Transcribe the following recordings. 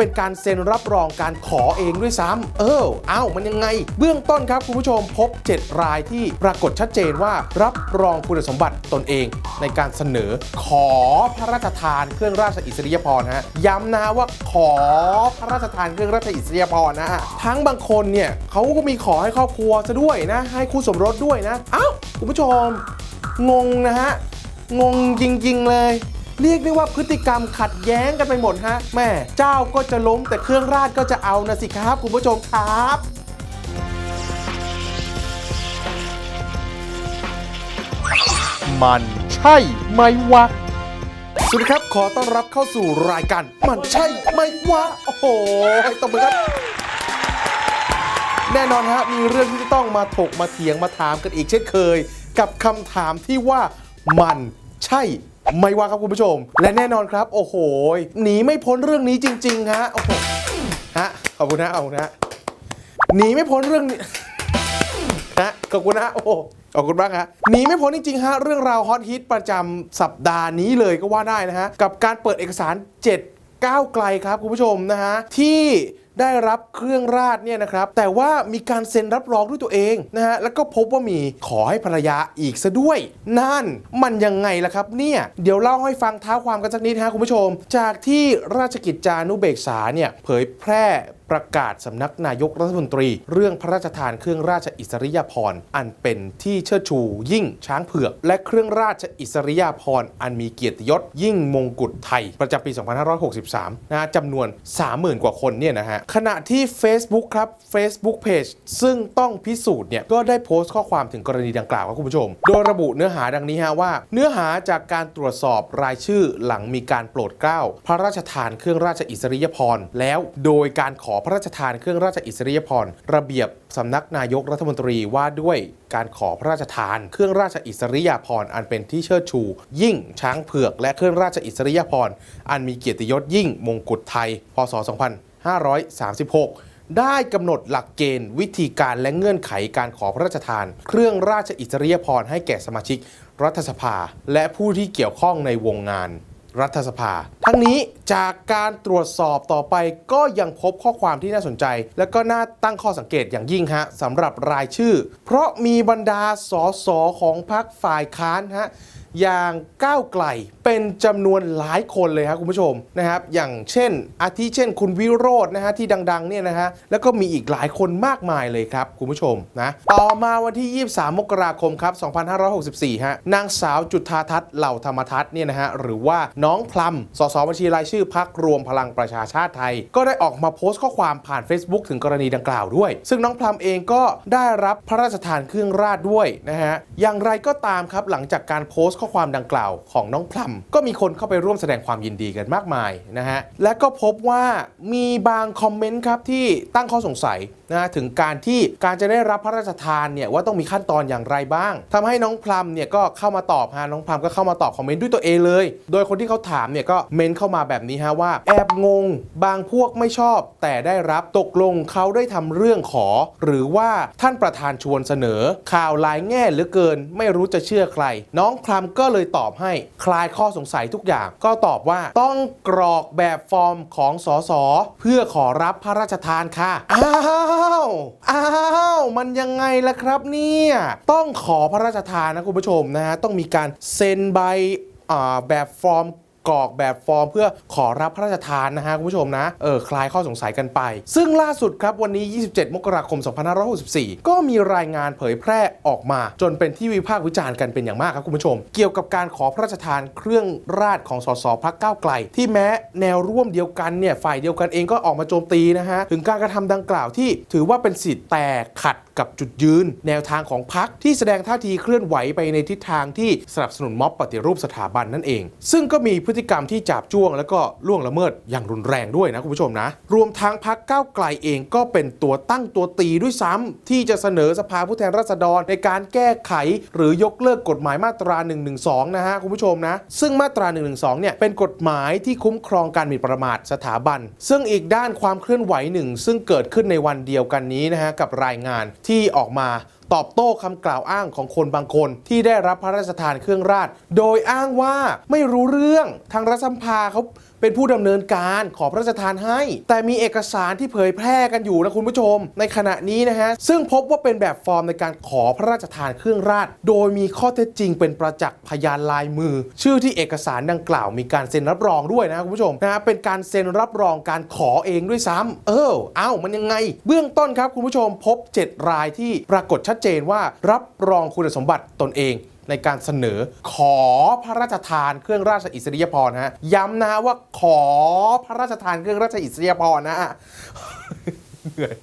เป็นการเซ็นรับรองการขอเองด้วยซ้ำ เออ เอ้า มันยังไง เบื้องต้นครับคุณผู้ชมพบ 7 รายที่ปรากฏชัดเจนว่ารับรองคุณสมบัติตนเอง ในการเสนอขอพระราชทานเครื่องราชอิสริยาภรณ์ฮะ ย้ำนะว่าขอพระราชทานเครื่องราชอิสริยาภรณ์นะฮะ ทั้งบางคนเนี่ยเขาก็มีขอให้ครอบครัวซะด้วยนะ ให้คู่สมรสด้วยนะ เอ้า คุณผู้ชม งงนะฮะ งงจริงๆเลย เรียกได้ว่าพฤติกรรมขัดแย้งกันไปหมดฮะแม่เจ้าก็จะล้มแต่เครื่องราชก็จะเอานะสิครับ คุณผู้ชมครับมันใช่ไหมวะ สวัสดีครับ ขอต้อนรับเข้าสู่รายการ มันใช่ไหมวะ โอ้โหตบมือครับ แน่นอนฮะ มีเรื่องที่จะต้องมาถกมาเถียงมาถามกันอีกเช่นเคย กับคำถามที่ว่ามันใช่ ไม่ว่าครับคุณผู้ชม และแน่นอนครับ โอ้โหหนีไม่พ้นเรื่องนี้จริง ๆ ฮะโอ้โหฮะขอบคุณนะขอบคุณนะหนีไม่พ้นเรื่องนี้นะขอบคุณนะโอ้โหขอบคุณมากฮะหนีไม่พ้นจริงๆฮะเรื่องราวฮอตฮิตประจำสัปดาห์นี้เลยก็ว่าได้นะฮะกับการเปิดเอกสาร 7 ก้าวไกลครับคุณผู้ชมนะฮะที่ ได้รับเครื่องราชเนี่ยนะครับ แต่ว่ามีการเซ็นรับรองด้วยตัวเองนะฮะ แล้วก็พบว่ามีขอให้ภรรยาอีกซะด้วย นั่นมันยังไงล่ะครับเนี่ย เดี๋ยวเล่าให้ฟังเท้าความกันสักนิดฮะคุณผู้ชม จากที่ราชกิจจานุเบกษาเนี่ยเผยแพร่ประกาศสำนักนายกรัฐมนตรี เรื่องพระราชทานเครื่องราชอิสริยาภรณ์อันเป็นที่เชิดชู ยิ่งช้างเผือก และเครื่องราชอิสริยาภรณ์อันมีเกียรติยศ ยิ่งมงกุฎไทย ประจำปี 2563นะฮะจำนวน 30,000 กว่าคนเนี่ยนะฮะขณะที่ Facebook ครับ Facebook Page ซึ่งต้องพิสูจน์เนี่ยก็ได้โพสต์ข้อความถึงกรณีดังกล่าวครับคุณผู้ชม โดยระบุเนื้อหาดังนี้ฮะว่า เนื้อหาจากการตรวจสอบรายชื่อหลังมีการโปรดเกล้าพระราชทานเครื่องราชอิสริยาภรณ์แล้ว โดยการขออพระราชทานเครื่องราชอิสริยาภรณ์ระเบียบสำนักนายกรัฐมนตรีว่าด้วยการขอพระราชทาน เครื่องราชอิสริยาภรณ์อันเป็นที่เชิดชู ยิ่งช้างเผือก และเครื่องราชอิสริยาภรณ์อันมีเกียรติยศยิ่งมงกุฎไทย พศ 2536ได้กำหนดหลักเกณฑ์ วิธีการและเงื่อนไขการขอพระราชทาน เครื่องราชอิสริยาภรณ์ให้แก่สมาชิก รัฐสภา และผู้ที่เกี่ยวข้องในวงงาน รัฐสภาทั้งนี้จากการตรวจสอบต่อไปก็ยังพบข้อความที่น่าสนใจ และก็น่าตั้งข้อสังเกตอย่างยิ่งฮะสำหรับรายชื่อ เพราะมีบรรดาสสของพรรคฝ่ายค้านฮะอย่างก้าวไกลเป็นจำนวนหลายคนเลยครับคุณผู้ชมนะครับอย่างเช่น อาทิเช่น คุณวิโรจน์นะฮะที่ดังๆเนี่ยนะฮะแล้วก็มีอีกหลายคนมากมายเลยครับคุณผู้ชมนะต่อมาวันที่ 23 มกราคมครับ 2564 ฮะนางสาวจุธาทัศน์เหล่าธรรมทัศน์เนี่ยนะฮะหรือว่าน้องพลัมสสสบัญชีรายชื่อพักรวมพลังประชาชาติไทย ก็ได้ออกมาโพสต์ข้อความผ่าน Facebook ถึงกรณีดังกล่าวด้วย ซึ่งน้องพลัมเองก็ได้รับพระราชทานเครื่องราชด้วยนะฮะ อย่างไรก็ตามครับหลังจากการโพสต์ข้อความดังกล่าวของน้องพลัมก็มีคนเข้าไปร่วมแสดงความยินดีกันมากมายนะฮะ และก็พบว่ามีบางคอมเมนต์ครับที่ตั้งข้อสงสัยนะฮะถึงการที่การจะได้รับพระราชทานเนี่ยว่าต้องมีขั้นตอนอย่างไรบ้างทำให้น้องพลัมเนี่ยก็เข้ามาตอบฮะน้องพลัมก็เข้ามาตอบคอมเมนต์ด้วยตัวเองเลย โดยคนที่เขาถามเนี่ยก็เมนเข้ามาแบบนี้ฮะว่า แอบงง บางพวกไม่ชอบ แต่ได้รับตกลงเขาได้ทำเรื่องขอ หรือว่าท่านประธานชวนเสนอ ข่าวหลายแง่เหลือเกิน ไม่รู้จะเชื่อใคร น้องพลัมก็เลยตอบให้คลายข้อสงสัยทุกอย่าง ก็ตอบว่าต้องกรอกแบบฟอร์มของสสเพื่อขอรับพระราชทานค่ะอ้าวอ้าวมันยังไงล่ะครับเนี่ยต้องขอพระราชทานนะคุณผู้ชมนะฮะต้องมีการเซ็นใบแบบฟอร์ม กรอกแบบฟอร์ม เพื่อขอรับพระราชทานนะฮะคุณผู้ชมนะเออคลายข้อสงสัยกันไป ซึ่งล่าสุดครับวันนี้ 27 มกราคม 2564 ก็มีรายงานเผยแพร่ออกมา จนเป็นที่วิพากษ์วิจารณ์กันเป็นอย่างมากครับคุณผู้ชม เกี่ยวกับการขอพระราชทานเครื่องราชของสสพักก้าวไกล ที่แม้แนวร่วมเดียวกันเนี่ยฝ่ายเดียวกันเองก็ออกมาโจมตีนะฮะถึงการกระทำดังกล่าวที่ถือว่าเป็นสิทธิ์แต่ขัดกับจุดยืน แนวทางของพรรคที่แสดงท่าทีเคลื่อนไหวไปในทิศทางที่สนับสนุนม็อบปฏิรูปสถาบันนั่นเอง ซึ่งก็มีพฤติกรรมที่จับจ้วง แล้วก็ล่วงละเมิดอย่างรุนแรงด้วยนะคุณผู้ชมนะ รวมทั้งพรรคก้าวไกลเองก็เป็นตัวตั้งตัวตีด้วยซ้ำที่จะเสนอสภาผู้แทนราษฎรในการแก้ไข หรือยกเลิกกฎหมายมาตรา 112 นะฮะคุณผู้ชมนะ ซึ่งมาตรา 112 เนี่ยเป็นกฎหมายที่คุ้มครองการหมิ่นประมาทสถาบัน ซึ่งอีกด้านความเคลื่อนไหวหนึ่งซึ่งเกิดขึ้นในวันเดียวกันนี้นะฮะกับรายงานที่ออกมา ตอบโต้คำกล่าวอ้างของคนบางคน ที่ได้รับพระราชทานเครื่องราช โดยอ้างว่าไม่รู้เรื่องทางรัฐสภาเขา เป็นผู้ดำเนินการขอพระราชทานให้ แต่มีเอกสารที่เผยแพร่กันอยู่นะคุณผู้ชม ในขณะนี้นะฮะซึ่งพบว่าเป็นแบบฟอร์มในการขอพระราชทานเครื่องราช โดยมีข้อเท็จจริงเป็นประจักษ์พยานลายมือ ชื่อที่เอกสารดังกล่าวมีการเซ็นรับรองด้วยนะคุณผู้ชมนะฮะเป็นการเซ็นรับรองการขอเองด้วยซ้ำเออเอ้ามันยังไง เบื้องต้นครับคุณผู้ชมพบ 7 รายที่ปรากฏชัดเจนว่ารับรองคุณสมบัติตนเอง ในการเสนอขอพระราชทานเครื่องราชอิสริยาภรณ์ฮะย้ำนะฮะว่าขอพระราชทานเครื่องราชอิสริยาภรณ์นะฮะเหนื่อย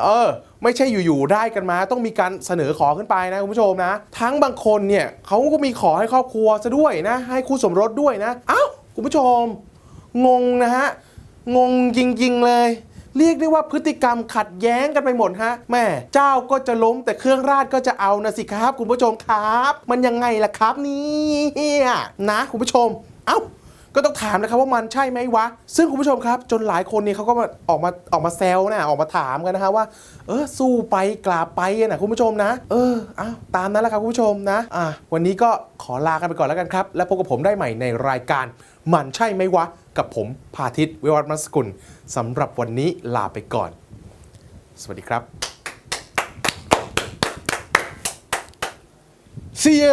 เออไม่ใช่อยู่ๆได้กันมา ต้องมีการเสนอขอขึ้นไปนะคุณผู้ชมนะ ทั้งบางคนเนี่ยเขาก็มีขอให้ครอบครัวซะด้วยนะ ให้คู่สมรสด้วยนะ เอ้าคุณผู้ชม งงนะฮะ งงจริงๆเลย เรียกได้ว่าพฤติกรรมขัดแย้งกันไปหมดฮะแม่เจ้าก็จะล้มแต่เครื่องราชก็จะเอานะสิครับ คุณผู้ชมครับ มันยังไงล่ะครับนี่นะคุณผู้ชม เอ้า ก็ต้องถามนะครับว่ามันใช่ไหมวะ ซึ่งคุณผู้ชมครับ จนหลายคนเนี่ยเขาก็มาออกมาออกมาแซวนะออกมาถามกันนะฮะว่า เออสู้ไปกราบไปนะคุณผู้ชมนะ เออเอาตามนั้นแหละครับคุณผู้ชมนะอะวันนี้ก็ขอลากันไปก่อนแล้วกันครับ แล้วพบกับผมได้ใหม่ในรายการมันใช่ไหมวะ กับผมพาทิตวิวัฒน์มัสกุลสำหรับวันนี้ลาไปก่อน สวัสดีครับ See ya